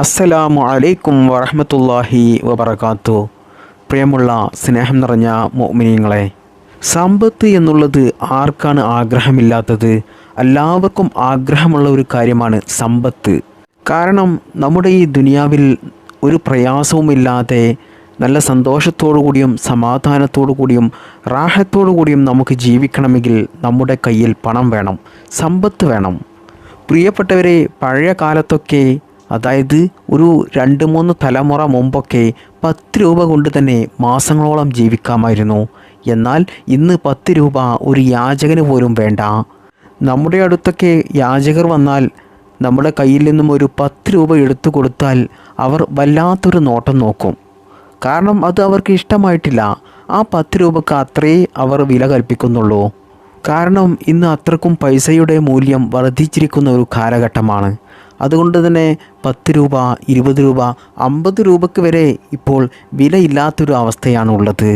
അസ്സലാമു അലൈക്കും വറഹമത്തല്ലാഹി വബർക്കാത്തു പ്രിയമുള്ള സ്നേഹം നിറഞ്ഞ മോമിനിയങ്ങളെ സമ്പത്ത് എന്നുള്ളത് ആർക്കാണ് ആഗ്രഹമില്ലാത്തത്? എല്ലാവർക്കും ആഗ്രഹമുള്ള ഒരു കാര്യമാണ് സമ്പത്ത്. കാരണം നമ്മുടെ ഈ ദുനിയാവിൽ ഒരു പ്രയാസവുമില്ലാതെ നല്ല സന്തോഷത്തോടു കൂടിയും സമാധാനത്തോടു കൂടിയും റാഹത്തോടു കൂടിയും നമുക്ക് ജീവിക്കണമെങ്കിൽ നമ്മുടെ കയ്യിൽ പണം വേണം സമ്പത്ത് വേണം. പ്രിയപ്പെട്ടവരെ പഴയ കാലത്തൊക്കെ അതായത് ഒരു രണ്ട് മൂന്ന് തലമുറ മുമ്പൊക്കെ പത്ത് രൂപ കൊണ്ട് തന്നെ മാസങ്ങളോളം ജീവിക്കാമായിരുന്നു. എന്നാൽ ഇന്ന് പത്ത് രൂപ ഒരു യാചകന് പോലും വേണ്ട. നമ്മുടെ അടുത്തൊക്കെ യാചകർ വന്നാൽ നമ്മുടെ കയ്യിൽ നിന്നും ഒരു പത്ത് രൂപ എടുത്തു കൊടുത്താൽ അവർ വല്ലാത്തൊരു നോട്ടം നോക്കും. കാരണം അത് അവർക്ക് ഇഷ്ടമായിട്ടില്ല. ആ പത്ത് രൂപക്ക് അത്രേ അവർ വില കൽപ്പിക്കുന്നുള്ളൂ. കാരണം ഇന്ന് അത്രക്കും പൈസയുടെ മൂല്യം വർദ്ധിച്ചിരിക്കുന്ന ഒരു കാലഘട്ടമാണ്. അതുകൊണ്ട് തന്നെ പത്ത് രൂപ ഇരുപത് രൂപ അമ്പത് രൂപയ്ക്ക് വരെ ഇപ്പോൾ വിലയില്ലാത്തൊരു അവസ്ഥയാണ് ഉള്ളത്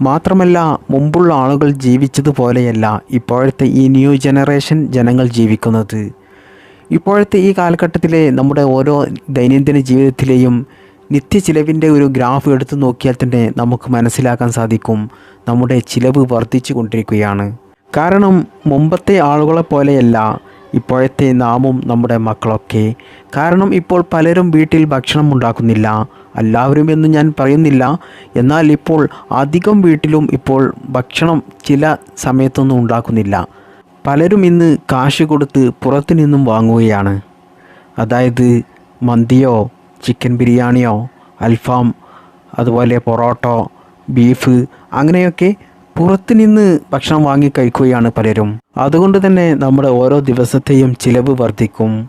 മാത്രമല്ല മുമ്പുള്ള ആളുകൾ ജീവിച്ചതുപോലെയല്ല ഇപ്പോഴത്തെ ഈ ന്യൂ ജനറേഷൻ ജനങ്ങൾ ജീവിക്കുന്നത്. ഇപ്പോഴത്തെ ഈ കാലഘട്ടത്തിലെ നമ്മുടെ ഓരോ ദൈനംദിന ജീവിതത്തിലെയും നിത്യ ചിലവിന്റെ ഒരു ഗ്രാഫ് എടുത്തു നോക്കിയാൽ തന്നെ നമുക്ക് മനസ്സിലാക്കാൻ സാധിക്കും നമ്മുടെ ചിലവ് വർദ്ധിച്ചു കൊണ്ടിരിക്കുകയാണ് കാരണം മുമ്പത്തെ ആളുകളെ പോലെയല്ല ഇപ്പോഴത്തെ നാമും നമ്മുടെ മക്കളൊക്കെ. കാരണം ഇപ്പോൾ പലരും വീട്ടിൽ ഭക്ഷണം ഉണ്ടാക്കുന്നില്ല. എല്ലാവരും എന്ന് ഞാൻ പറയുന്നില്ല. എന്നാൽ ഇപ്പോൾ അധികം വീട്ടിലും ഇപ്പോൾ ഭക്ഷണം ചില സമയത്തൊന്നും ഉണ്ടാക്കുന്നില്ല. പലരും ഇന്ന് കാശ് കൊടുത്ത് പുറത്തു നിന്നും വാങ്ങുകയാണ്. അതായത് മന്തിയോ ചിക്കൻ ബിരിയാണിയോ അൽഫാം അതുപോലെ പൊറോട്ടോ ബീഫ് അങ്ങനെയൊക്കെ പുറത്തു നിന്ന് ഭക്ഷണം വാങ്ങി കഴിക്കുകയാണ് പലരും. അതുകൊണ്ട് തന്നെ നമ്മുടെ ഓരോ ദിവസത്തെയും ചിലവ് വർദ്ധിക്കും.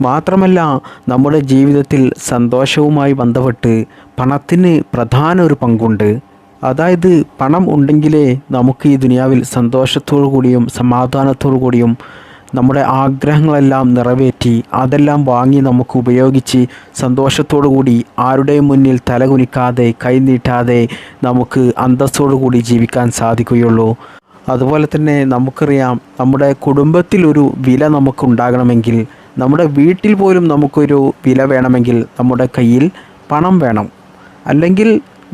മാത്രമല്ല നമ്മുടെ ജീവിതത്തിൽ സന്തോഷവുമായി ബന്ധപ്പെട്ട് പണത്തിന് പ്രധാന ഒരു പങ്കുണ്ട്. അതായത് പണം ഉണ്ടെങ്കിലേ നമുക്ക് ഈ ദുനിയാവിൽ സന്തോഷത്തോടു കൂടിയും സമാധാനത്തോടു കൂടിയും നമ്മുടെ ആഗ്രഹങ്ങളെല്ലാം നിറവേറ്റി അതെല്ലാം വാങ്ങി നമുക്ക് ഉപയോഗിച്ച് സന്തോഷത്തോടു കൂടി ആരുടെയും മുന്നിൽ തലകുനിക്കാതെ കൈനീട്ടാതെ നമുക്ക് അന്തസ്സോടു കൂടി ജീവിക്കാൻ സാധിക്കുകയുള്ളൂ. അതുപോലെ തന്നെ നമുക്കറിയാം നമ്മുടെ കുടുംബത്തിൽ ഒരു വില നമുക്കുണ്ടാകണമെങ്കിൽ നമ്മുടെ വീട്ടിൽ പോലും നമുക്കൊരു വില വേണമെങ്കിൽ നമ്മുടെ കയ്യിൽ പണം വേണം. അല്ലെങ്കിൽ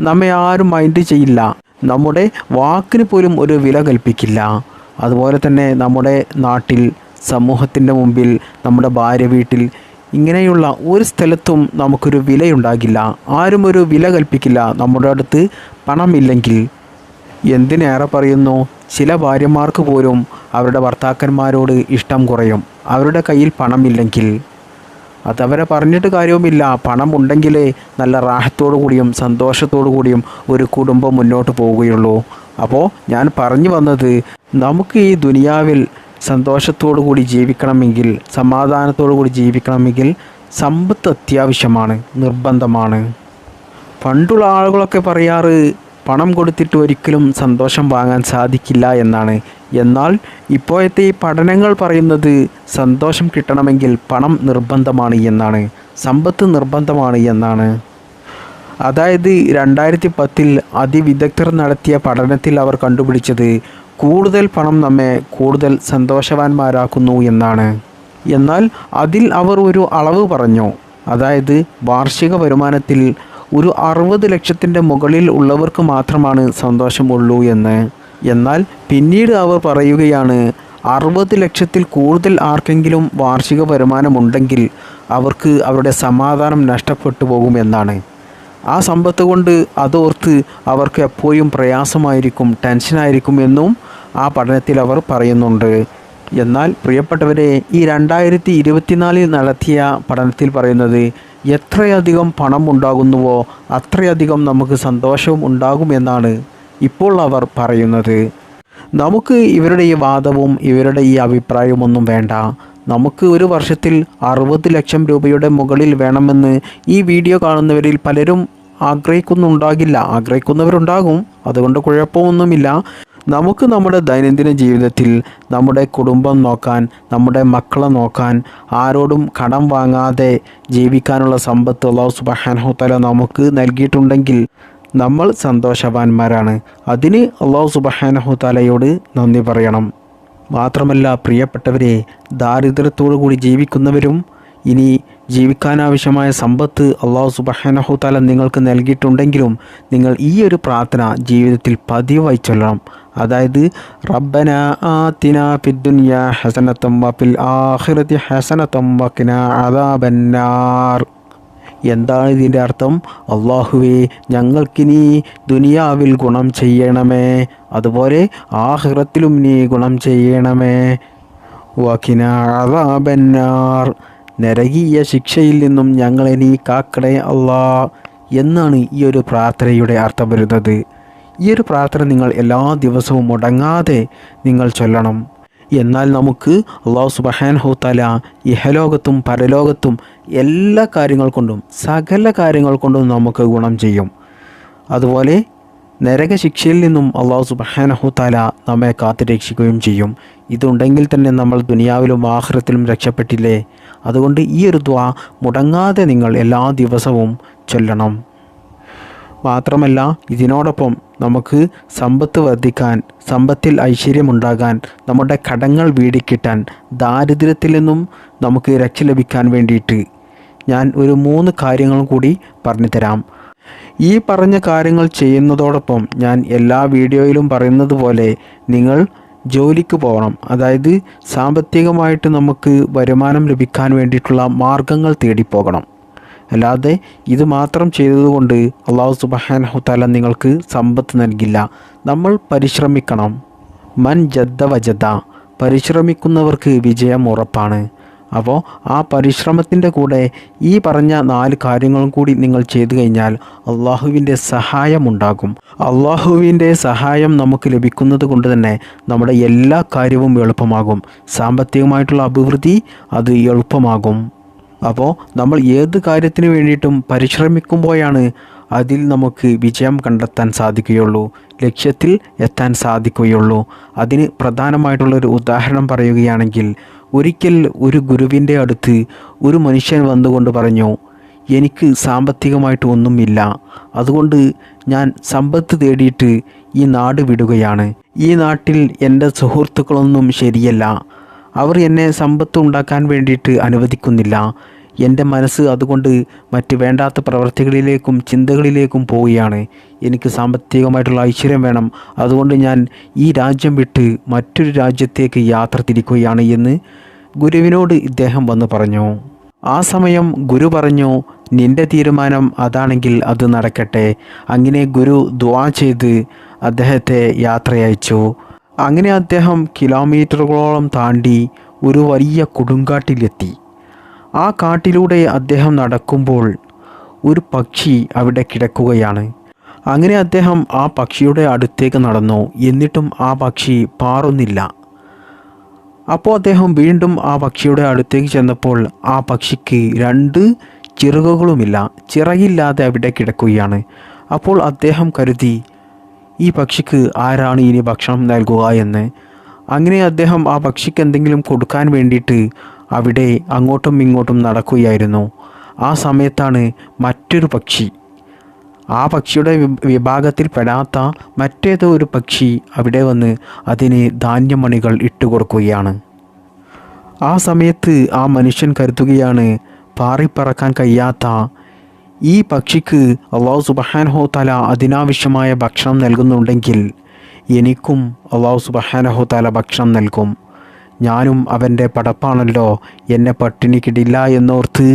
നമ്മെ ആരും മൈൻഡ് ചെയ്യില്ല നമ്മുടെ വാക്കിന് പോലും ഒരു വില കൽപ്പിക്കില്ല. അതുപോലെ തന്നെ നമ്മുടെ നാട്ടിൽ സമൂഹത്തിന്റെ മുമ്പിൽ നമ്മുടെ ഭാര്യ വീട്ടിൽ ഇങ്ങനെയുള്ള ഒരു സ്ഥലത്തും നമുക്കൊരു വിലയുണ്ടാകില്ല. ആരും ഒരു വില കൽപ്പിക്കില്ല. നമ്മുടെ അടുത്ത് പണമില്ലെങ്കിൽ. എന്തിനേറെ പറയുന്നു? ചില ഭാര്യമാർക്ക് പോലും അവരുടെ ഭർത്താക്കന്മാരോട് ഇഷ്ടം കുറയും. അവരുടെ കയ്യിൽ പണമില്ലെങ്കിൽ. അതവരെ പറഞ്ഞിട്ട് കാര്യവുമില്ല. പണം ഉണ്ടെങ്കിലേ നല്ല റാഹത്തോടു കൂടിയും സന്തോഷത്തോടു കൂടിയും ഒരു കുടുംബം മുന്നോട്ട് പോവുകയുള്ളൂ. അപ്പോൾ ഞാൻ പറഞ്ഞു വന്നത് നമുക്ക് ഈ ദുനിയാവിൽ സന്തോഷത്തോടു കൂടി ജീവിക്കണമെങ്കിൽ സമാധാനത്തോടു കൂടി ജീവിക്കണമെങ്കിൽ സമ്പത്ത് അത്യാവശ്യമാണ് നിർബന്ധമാണ്. പണ്ടുള്ള ആളുകളൊക്കെ പറയാറ് പണം കൊടുത്തിട്ട് ഒരിക്കലും സന്തോഷം വാങ്ങാൻ സാധിക്കില്ല എന്നാണ്. എന്നാൽ ഇപ്പോഴത്തെ ഈ പഠനങ്ങൾ പറയുന്നത് സന്തോഷം കിട്ടണമെങ്കിൽ പണം നിർബന്ധമാണ് എന്നാണ് സമ്പത്ത് നിർബന്ധമാണ് എന്നാണ്. അതായത് രണ്ടായിരത്തി പത്തിൽ അതിവിദഗ്ധർ നടത്തിയ പഠനത്തിൽ അവർ കണ്ടുപിടിച്ചത് കൂടുതൽ പണം നമ്മെ കൂടുതൽ സന്തോഷവാന്മാരാക്കുന്നു എന്നാണ്. എന്നാൽ അതിൽ അവർ ഒരു അളവ് പറഞ്ഞു. അതായത് വാർഷിക വരുമാനത്തിൽ ഒരു അറുപത് ലക്ഷത്തിന്റെ മുകളിൽ ഉള്ളവർക്ക് മാത്രമാണ് സന്തോഷമുള്ളൂ എന്ന്. എന്നാൽ പിന്നീട് അവർ പറയുകയാണ് അറുപത് ലക്ഷത്തിൽ കൂടുതൽ ആർക്കെങ്കിലും വാർഷിക വരുമാനമുണ്ടെങ്കിൽ അവർക്ക് അവരുടെ സമാധാനം നഷ്ടപ്പെട്ടു പോകുമെന്നാണ് ആ സമ്പത്ത് കൊണ്ട് അതോർത്ത് അവർക്ക് എപ്പോഴും പ്രയാസമായിരിക്കും ടെൻഷനായിരിക്കും എന്നും ആ പഠനത്തിൽ അവർ പറയുന്നുണ്ട്. എന്നാൽ പ്രിയപ്പെട്ടവരെ ഈ രണ്ടായിരത്തി ഇരുപത്തിനാലിൽ നടത്തിയ പഠനത്തിൽ പറയുന്നത് എത്രയധികം പണം ഉണ്ടാകുന്നുവോ അത്രയധികം നമുക്ക് സന്തോഷവും ഉണ്ടാകുമെന്നാണ് ഇപ്പോൾ അവർ പറയുന്നത്. നമുക്ക് ഇവരുടെ ഈ വാദവും ഇവരുടെ ഈ അഭിപ്രായവും വേണ്ട. നമുക്ക് ഒരു വർഷത്തിൽ അറുപത് ലക്ഷം രൂപയുടെ മുകളിൽ വേണമെന്ന് ഈ വീഡിയോ കാണുന്നവരിൽ പലരും ആഗ്രഹിക്കുന്നുണ്ടാകില്ല. ആഗ്രഹിക്കുന്നവരുണ്ടാകും. അതുകൊണ്ട് കുഴപ്പമൊന്നുമില്ല. നമുക്ക് നമ്മുടെ ദൈനംദിന ജീവിതത്തിൽ നമ്മുടെ കുടുംബം നോക്കാൻ നമ്മുടെ മക്കളെ നോക്കാൻ ആരോടും കടം വാങ്ങാതെ ജീവിക്കാനുള്ള സമ്പത്ത് അള്ളാഹു സുബഹാനഹുത്തല നമുക്ക് നൽകിയിട്ടുണ്ടെങ്കിൽ നമ്മൾ സന്തോഷവാന്മാരാണ്. അതിന് അള്ളാഹു സുബഹാനഹുത്തലയോട് നന്ദി പറയണം. മാത്രമല്ല പ്രിയപ്പെട്ടവരെ ദാരിദ്ര്യത്തോടു കൂടി ജീവിക്കുന്നവരും ഇനി ജീവിക്കാനാവശ്യമായ സമ്പത്ത് അള്ളാഹു സുബഹാനഹുത്താല നിങ്ങൾക്ക് നൽകിയിട്ടുണ്ടെങ്കിലും നിങ്ങൾ ഈ ഒരു പ്രാർത്ഥന ജീവിതത്തിൽ പതിവായി ചൊല്ലണം. അതായത് റബ്ബന ആത്തിന ഫിദ്ദുനിയ ഹസനത്തം വഫിൽ ആഖിറതി ഹസനത്തം വഖിന എന്താണ് ഇതിന്റെ അർത്ഥം? അള്ളാഹുവേ ഞങ്ങൾക്കിനി ദുനിയാവിൽ ഗുണം ചെയ്യണമേ. അതുപോലെ ആഹിറത്തിലും നീ ഗുണം ചെയ്യണമേ. വഖിന അദാബന്നാർ. നരകീയ ശിക്ഷയിൽ നിന്നും ഞങ്ങളെ നീ കാക്കണേ അള്ളാ എന്നാണ് ഈ ഒരു പ്രാർത്ഥനയുടെ അർത്ഥം വരുന്നത്. ഈ ഒരു പ്രാർത്ഥന നിങ്ങൾ എല്ലാ ദിവസവും മുടങ്ങാതെ നിങ്ങൾ ചൊല്ലണം. എന്നാൽ നമുക്ക് അള്ളാഹു സുബഹാൻ ഹോത്താല ഇഹലോകത്തും പരലോകത്തും എല്ലാ കാര്യങ്ങൾ കൊണ്ടും സകല കാര്യങ്ങൾ കൊണ്ടും നമുക്ക് ഗുണം ചെയ്യും. അതുപോലെ നരക ശിക്ഷയിൽ നിന്നും അള്ളാഹു സുബഹാനഹുത്താല നമ്മെ കാത്തുരക്ഷിക്കുകയും ചെയ്യും. ഇതുണ്ടെങ്കിൽ തന്നെ നമ്മൾ ദുനിയാവിലും ആഹ്റത്തിലും രക്ഷപ്പെട്ടില്ലേ? അതുകൊണ്ട് ഈ ഒരു ദ്വാ മുടങ്ങാതെ നിങ്ങൾ എല്ലാ ദിവസവും ചൊല്ലണം. മാത്രമല്ല ഇതിനോടൊപ്പം നമുക്ക് സമ്പത്ത് വർദ്ധിക്കാൻ സമ്പത്തിൽ ഐശ്വര്യമുണ്ടാകാൻ നമ്മുടെ കടങ്ങൾ വീടിക്കിട്ടാൻ ദാരിദ്ര്യത്തിൽ നിന്നും നമുക്ക് രക്ഷ ലഭിക്കാൻ വേണ്ടിയിട്ട് ഞാൻ ഒരു മൂന്ന് കാര്യങ്ങളും കൂടി പറഞ്ഞു തരാം ഈ പറഞ്ഞ കാര്യങ്ങൾ ചെയ്യുന്നതോടൊപ്പം ഞാൻ എല്ലാ വീഡിയോയിലും പറയുന്നത് പോലെ നിങ്ങൾ ജോലിക്ക് പോകണം അതായത് സാമ്പത്തികമായിട്ട് നമുക്ക് വരുമാനം ലഭിക്കാൻ വേണ്ടിയിട്ടുള്ള മാർഗങ്ങൾ തേടിപ്പോകണം. അല്ലാതെ ഇത് മാത്രം ചെയ്തതുകൊണ്ട് അള്ളാഹു സുബഹാനഹുത്താല നിങ്ങൾക്ക് സമ്പത്ത് നൽകില്ല. നമ്മൾ പരിശ്രമിക്കണം. മൻ ജദ്ദ വജദ. പരിശ്രമിക്കുന്നവർക്ക് വിജയം ഉറപ്പാണ്. അപ്പോൾ ആ പരിശ്രമത്തിന്റെ കൂടെ ഈ പറഞ്ഞ നാല് കാര്യങ്ങളും കൂടി നിങ്ങൾ ചെയ്തു കഴിഞ്ഞാൽ അള്ളാഹുവിന്റെ സഹായമുണ്ടാകും അള്ളാഹുവിന്റെ സഹായം നമുക്ക് ലഭിക്കുന്നത് കൊണ്ട് തന്നെ നമ്മുടെ എല്ലാ കാര്യവും എളുപ്പമാകും. സാമ്പത്തികമായിട്ടുള്ള അഭിവൃദ്ധി അത് എളുപ്പമാകും. അപ്പോൾ നമ്മൾ ഏത് കാര്യത്തിന് വേണ്ടിയിട്ടും പരിശ്രമിക്കുമ്പോഴാണ് അതിൽ നമുക്ക് വിജയം കണ്ടെത്താൻ സാധിക്കുകയുള്ളൂ. ലക്ഷ്യത്തിൽ എത്താൻ സാധിക്കുകയുള്ളൂ. അതിന് പ്രധാനമായിട്ടുള്ള ഒരു ഉദാഹരണം പറയുകയാണെങ്കിൽ ഒരിക്കൽ ഒരു ഗുരുവിന്റെ അടുത്ത് ഒരു മനുഷ്യൻ വന്നുകൊണ്ട് പറഞ്ഞു എനിക്ക് സാമ്പത്തികമായിട്ട് ഒന്നുമില്ല. അതുകൊണ്ട് ഞാൻ സമ്പത്ത് തേടിയിട്ട് ഈ നാട് വിടുകയാണ്. ഈ നാട്ടിൽ എന്റെ സുഹൃത്തുക്കളൊന്നും ശരിയല്ല. അവർ എന്നെ സമ്പത്ത് ഉണ്ടാക്കാൻ വേണ്ടിയിട്ട് അനുവദിക്കുന്നില്ല. എന്റെ മനസ്സ് അതുകൊണ്ട് മറ്റ് വേണ്ടാത്ത പ്രവൃത്തികളിലേക്കും ചിന്തകളിലേക്കും പോവുകയാണ്. എനിക്ക് സാമ്പത്തികമായിട്ടുള്ള ഐശ്വര്യം വേണം. അതുകൊണ്ട് ഞാൻ ഈ രാജ്യം വിട്ട് മറ്റൊരു രാജ്യത്തേക്ക് യാത്ര തിരിക്കുകയാണ് എന്ന് ഗുരുവിനോട് ഇദ്ദേഹം വന്ന് പറഞ്ഞു. ആ സമയം ഗുരു പറഞ്ഞു നിന്റെ തീരുമാനം അതാണെങ്കിൽ അത് നടക്കട്ടെ. അങ്ങനെ ഗുരു ദ്വാ ചെയ്ത് അദ്ദേഹത്തെ യാത്രയയച്ചു. അങ്ങനെ അദ്ദേഹം കിലോമീറ്ററുകളോളം താണ്ടി ഒരു വലിയ കൊടുങ്കാട്ടിലെത്തി. ആ കാട്ടിലൂടെ അദ്ദേഹം നടക്കുമ്പോൾ ഒരു പക്ഷി അവിടെ കിടക്കുകയാണ്. അങ്ങനെ അദ്ദേഹം ആ പക്ഷിയുടെ അടുത്തേക്ക് നടന്നു. എന്നിട്ടും ആ പക്ഷി പാറുന്നില്ല. അപ്പോൾ അദ്ദേഹം വീണ്ടും ആ പക്ഷിയുടെ അടുത്തേക്ക് ചെന്നപ്പോൾ ആ പക്ഷിക്ക് രണ്ട് ചിറകുകളുമില്ല. ചിറകില്ലാതെ അവിടെ കിടക്കുകയാണ്. അപ്പോൾ അദ്ദേഹം കരുതി ഈ പക്ഷിക്ക് ആരാണ് ഇനി ഭക്ഷണം നൽകുക? എന്ന്. അങ്ങനെ അദ്ദേഹം ആ പക്ഷിക്ക് എന്തെങ്കിലും കൊടുക്കാൻ വേണ്ടിയിട്ട് അവിടെ അങ്ങോട്ടും ഇങ്ങോട്ടും നടക്കുകയായിരുന്നു. ആ സമയത്താണ് മറ്റൊരു പക്ഷി. ആ പക്ഷിയുടെ വിഭാഗത്തിൽ പെടാത്ത മറ്റേതോ ഒരു പക്ഷി അവിടെ വന്ന് അതിന് ധാന്യമണികൾ ഇട്ടുകൊടുക്കുകയാണ് ആ സമയത്ത് ആ മനുഷ്യൻ കരുതുകയാണ് പാറിപ്പറക്കാൻ കഴിയാത്ത ഈ പക്ഷിക്ക് അള്ളാഹു സുബഹാനഹോ തല അതിനാവശ്യമായ ഭക്ഷണം നൽകുന്നുണ്ടെങ്കിൽ എനിക്കും അള്ളാഹു സുബഹാനഹോ തല ഭക്ഷണം നൽകും. ഞാനും അവന്റെ പടപ്പാണല്ലോ എന്നെ പട്ടിണി കിടില്ല എന്നോർത്ത്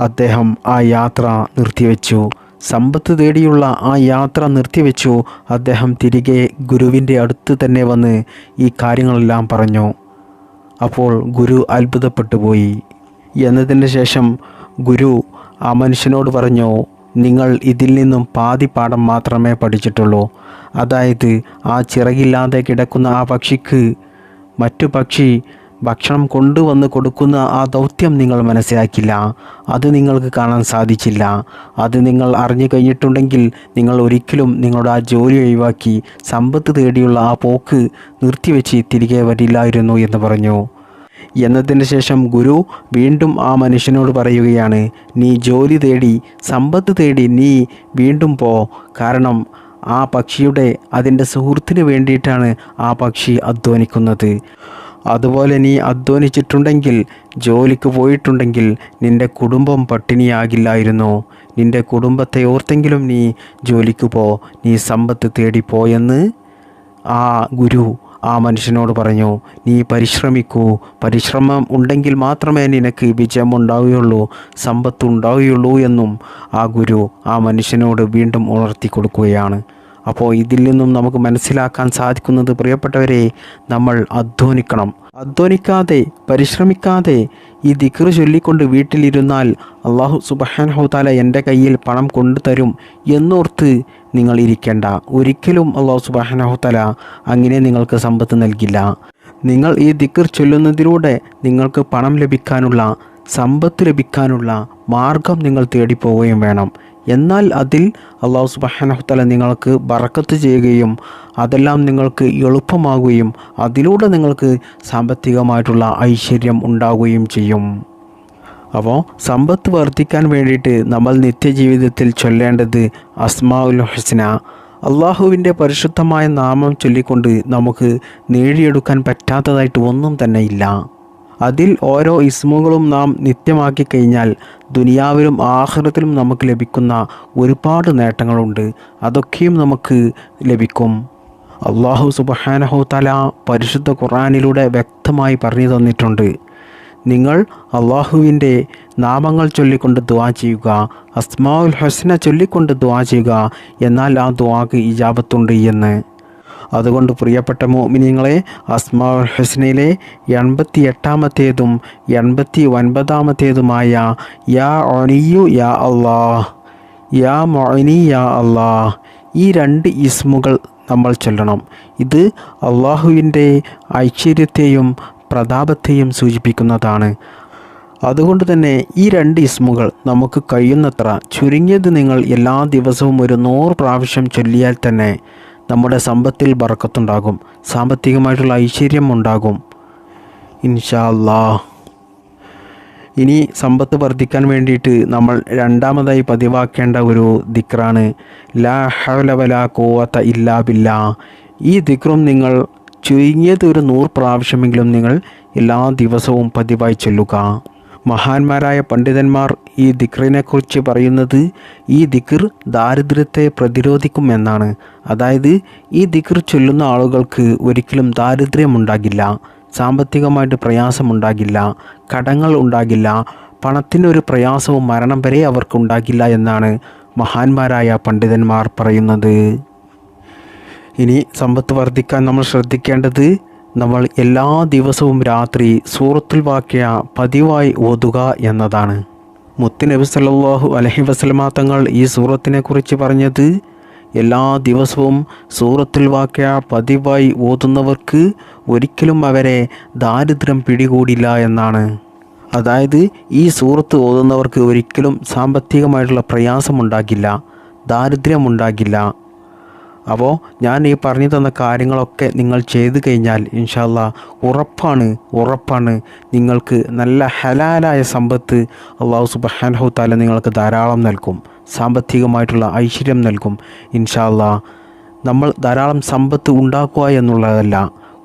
അദ്ദേഹം ആ യാത്ര നിർത്തിവെച്ചു. സമ്പത്ത് തേടിയുള്ള ആ യാത്ര നിർത്തിവെച്ചു. അദ്ദേഹം തിരികെ ഗുരുവിന്റെ അടുത്ത് തന്നെ വന്ന് ഈ കാര്യങ്ങളെല്ലാം പറഞ്ഞു. അപ്പോൾ ഗുരു അത്ഭുതപ്പെട്ടു പോയി എന്നതിന് ശേഷം ഗുരു ആ മനുഷ്യനോട് പറഞ്ഞു നിങ്ങൾ ഇതിൽ നിന്നും പാതി പാഠം മാത്രമേ പഠിച്ചിട്ടുള്ളൂ. അതായത് ആ ചിറകില്ലാതെ കിടക്കുന്ന ആ പക്ഷിക്ക് മറ്റു പക്ഷി ഭക്ഷണം കൊണ്ടുവന്ന് കൊടുക്കുന്ന ആ ദൗത്യം നിങ്ങൾ മനസ്സിലാക്കില്ല. അത് നിങ്ങൾക്ക് കാണാൻ സാധിച്ചില്ല. അത് നിങ്ങൾ അറിഞ്ഞു കഴിഞ്ഞിട്ടുണ്ടെങ്കിൽ നിങ്ങൾ ഒരിക്കലും നിങ്ങളുടെ ആ ജോലി ഒഴിവാക്കി സമ്പത്ത് തേടിയുള്ള ആ പോക്ക് നിർത്തിവെച്ച് തിരികെ വരില്ലായിരുന്നു എന്ന് പറഞ്ഞു. എന്നതിന് ശേഷം ഗുരു വീണ്ടും ആ മനുഷ്യനോട് പറയുകയാണ് നീ ജോലി തേടി സമ്പത്ത് തേടി നീ വീണ്ടും പോ. കാരണം ആ പക്ഷിയുടെ അതിന്റെ സുഹൃത്തിന് വേണ്ടിയിട്ടാണ് ആ പക്ഷി അധ്വാനിക്കുന്നത്. അതുപോലെ നീ അധ്വാനിച്ചിട്ടുണ്ടെങ്കിൽ ജോലിക്ക് പോയിട്ടുണ്ടെങ്കിൽ നിന്റെ കുടുംബം പട്ടിണിയാകില്ലായിരുന്നു? നിന്റെ കുടുംബത്തെ ഓർത്തെങ്കിലും നീ ജോലിക്ക് പോ നീ സമ്പത്ത് തേടിപ്പോയെന്ന് ആ ഗുരു ആ മനുഷ്യനോട് പറഞ്ഞു നീ പരിശ്രമിക്കൂ. പരിശ്രമം ഉണ്ടെങ്കിൽ മാത്രമേ നിനക്ക് വിജയം ഉണ്ടാവുകയുള്ളൂ സമ്പത്ത് ഉണ്ടാവുകയുള്ളൂ എന്നും ആ ഗുരു ആ മനുഷ്യനോട് വീണ്ടും ഉണർത്തി കൊടുക്കുകയാണ് അപ്പോൾ ഇതിൽ നിന്നും നമുക്ക് മനസ്സിലാക്കാൻ സാധിക്കുന്നത് പ്രിയപ്പെട്ടവരെ നമ്മൾ അധ്വാനിക്കണം. അധ്വാനിക്കാതെ പരിശ്രമിക്കാതെ ഈ ദിക്ർ ചൊല്ലിക്കൊണ്ട് വീട്ടിലിരുന്നാൽ അള്ളാഹു സുബഹാനഹുതാല എന്റെ കയ്യിൽ പണം കൊണ്ടുതരും എന്നോർത്ത് നിങ്ങൾ ഇരിക്കേണ്ട ഒരിക്കലും അള്ളാഹു സുബഹാനഹുതാല അങ്ങനെ നിങ്ങൾക്ക് സമ്പത്ത് നൽകില്ല. നിങ്ങൾ ഈ ദിക്കർ ചൊല്ലുന്നതിലൂടെ നിങ്ങൾക്ക് പണം ലഭിക്കാനുള്ള സമ്പത്ത് ലഭിക്കാനുള്ള മാർഗം നിങ്ങൾ തേടിപ്പോവുകയും വേണം. എന്നാൽ അതിൽ അള്ളാഹു സുബഹാനഹുത്തല നിങ്ങൾക്ക് ബറക്കത്ത് ചെയ്യുകയും അതെല്ലാം നിങ്ങൾക്ക് എളുപ്പമാകുകയും അതിലൂടെ നിങ്ങൾക്ക് സാമ്പത്തികമായിട്ടുള്ള ഐശ്വര്യം ഉണ്ടാകുകയും ചെയ്യും. അപ്പോൾ സമ്പത്ത് വർദ്ധിക്കാൻ വേണ്ടിയിട്ട് നമ്മൾ നിത്യജീവിതത്തിൽ ചൊല്ലേണ്ടത് അസ്മാഉൽ ഹുസ്ന. അള്ളാഹുവിന്റെ പരിശുദ്ധമായ നാമം ചൊല്ലിക്കൊണ്ട് നമുക്ക് നേടിയെടുക്കാൻ പറ്റാത്തതായിട്ട് ഒന്നും തന്നെ ഇല്ല. അതിൽ ഓരോ ഇസ്മുകളും നാം നിത്യമാക്കി കഴിഞ്ഞാൽ ദുനിയാവിലും ആഹ്റത്തിലും നമുക്ക് ലഭിക്കുന്ന ഒരുപാട് നേട്ടങ്ങളുണ്ട്. അതൊക്കെയും നമുക്ക് ലഭിക്കും. അള്ളാഹു സുബഹാനഹു തല പരിശുദ്ധ ഖുറാനിലൂടെ വ്യക്തമായി പറഞ്ഞു തന്നിട്ടുണ്ട്. നിങ്ങൾ അള്ളാഹുവിന്റെ നാമങ്ങൾ ചൊല്ലിക്കൊണ്ട് ദുവാ ചെയ്യുക അസ്മാഉൽ ഹസ്ന ചൊല്ലിക്കൊണ്ട് ദുവാ ചെയ്യുക എന്നാൽ ആ ദുവാക്ക് ഇജാബത്തുണ്ട് എന്ന്. അതുകൊണ്ട് പ്രിയപ്പെട്ട മോമിനിയങ്ങളെ അസ്മാഉൽ ഹുസ്നയിലെ എൺപത്തി എട്ടാമത്തേതും എൺപത്തി ഒൻപതാമത്തേതുമായ യാ ഒനിയു യാ അള്ളാ യാ മൊനി യാ അള്ളാ ഈ രണ്ട് ഇസ്മുകൾ നമ്മൾ ചൊല്ലണം. ഇത് അള്ളാഹുവിന്റെ ഐശ്വര്യത്തെയും പ്രതാപത്തെയും സൂചിപ്പിക്കുന്നതാണ്. അതുകൊണ്ട് തന്നെ ഈ രണ്ട് ഇസ്മുകൾ നമുക്ക് കഴിയുന്നത്ര ചുരുങ്ങിയത് നിങ്ങൾ എല്ലാ ദിവസവും ഒരു നൂറ് പ്രാവശ്യം ചൊല്ലിയാൽ തന്നെ നമ്മുടെ സമ്പത്തിൽ ബറക്കത്തുണ്ടാകും. സാമ്പത്തികമായിട്ടുള്ള ഐശ്വര്യം ഉണ്ടാകും. ഇൻഷാ ഇനി സമ്പത്ത് വർദ്ധിക്കാൻ വേണ്ടിയിട്ട് നമ്മൾ രണ്ടാമതായി പതിവാക്കേണ്ട ഒരു ദിക്റാണ് ലാ ഹവലവല കോവത്ത ഇല്ലാ ബില്ല. ഈ ദിക്റും നിങ്ങൾ ചുരുങ്ങിയത് ഒരു നൂറ് പ്രാവശ്യമെങ്കിലും നിങ്ങൾ എല്ലാ ദിവസവും പതിവായി ചൊല്ലുക. മഹാന്മാരായ പണ്ഡിതന്മാർ ഈ ദിക്റിനെക്കുറിച്ച് പറയുന്നത് ഈ ദിക്ർ ദാരിദ്ര്യത്തെ പ്രതിരോധിക്കും എന്നാണ് അതായത് ഈ ദിക്ർ ചൊല്ലുന്ന ആളുകൾക്ക് ഒരിക്കലും ദാരിദ്ര്യമുണ്ടാകില്ല സാമ്പത്തികമായിട്ട് പ്രയാസമുണ്ടാകില്ല കടങ്ങൾ ഉണ്ടാകില്ല പണത്തിനൊരു പ്രയാസവും മരണം വരെ അവർക്കുണ്ടാകില്ല എന്നാണ് മഹാന്മാരായ പണ്ഡിതന്മാർ പറയുന്നത്. ഇനി സമ്പത്ത് വർദ്ധിക്കാൻ നമ്മൾ ശ്രദ്ധിക്കേണ്ടത് നമ്മൾ എല്ലാ ദിവസവും രാത്രി സൂറത്തുൽ വാക്യ പതിവായി ഓതുക എന്നതാണ്. മുത്തുനബി സല്ലാഹു അലഹി വസല്ലമ തങ്ങൾ ഈ സൂറത്തിനെ കുറിച്ച് പറഞ്ഞത് എല്ലാ ദിവസവും സൂറത്തുൽ വാക്യ പതിവായി ഓതുന്നവർക്ക് ഒരിക്കലും അവരെ ദാരിദ്ര്യം പിടികൂടില്ല എന്നാണ്. അതായത് ഈ സൂറത്ത് ഓതുന്നവർക്ക് ഒരിക്കലും സാമ്പത്തികമായിട്ടുള്ള പ്രയാസമുണ്ടാകില്ല ദാരിദ്ര്യമുണ്ടാകില്ല അപ്പോൾ ഞാൻ ഈ പറഞ്ഞു തന്ന കാര്യങ്ങളൊക്കെ നിങ്ങൾ ചെയ്തു കഴിഞ്ഞാൽ ഇൻഷാല്ല ഉറപ്പാണ് ഉറപ്പാണ് നിങ്ങൾക്ക് നല്ല ഹലാലായ സമ്പത്ത് അള്ളാഹു സുബാനഹു താല നിങ്ങൾക്ക് ധാരാളം നൽകും സാമ്പത്തികമായിട്ടുള്ള ഐശ്വര്യം നൽകും. ഇൻഷാല്ല നമ്മൾ ധാരാളം സമ്പത്ത് ഉണ്ടാക്കുക എന്നുള്ളതല്ല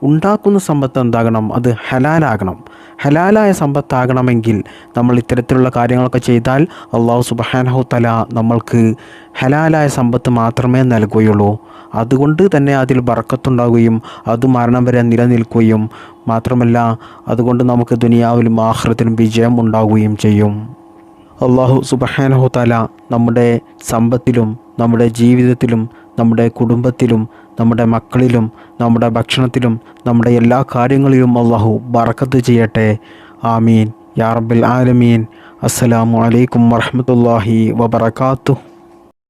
ഉണ്ടാക്കുന്ന സമ്പത്ത് എന്താകണം? അത് ഹലാലാകണം. ഹലാലായ സമ്പത്താകണമെങ്കിൽ നമ്മൾ ഇത്തരത്തിലുള്ള കാര്യങ്ങളൊക്കെ ചെയ്താൽ അള്ളാഹു സുബഹാനഹു തല നമ്മൾക്ക് ഹലാലായ സമ്പത്ത് മാത്രമേ നൽകുകയുള്ളൂ. അതുകൊണ്ട് തന്നെ അതിൽ ബറക്കത്തുണ്ടാകുകയും അത് മരണം വരെ നിലനിൽക്കുകയും മാത്രമല്ല അതുകൊണ്ട് നമുക്ക് ദുനിയാവിലും ആഹ്രത്തിനും വിജയം ഉണ്ടാവുകയും ചെയ്യും. അള്ളാഹു സുബഹാനഹു തല നമ്മുടെ സമ്പത്തിലും നമ്മുടെ ജീവിതത്തിലും നമ്മുടെ കുടുംബത്തിലും നമ്മുടെ മക്കളിലും നമ്മുടെ ഭക്ഷണത്തിലും നമ്മുടെ എല്ലാ കാര്യങ്ങളിലും അള്ളാഹു ബറക്കത്ത് ചെയ്യട്ടെ. ആമീൻ. യാ റബ്ബിൽ ആലമീൻ. അസ്സലാമു അലൈക്കും വറഹ്മത്തുള്ളാഹി വബറകാതുഹു.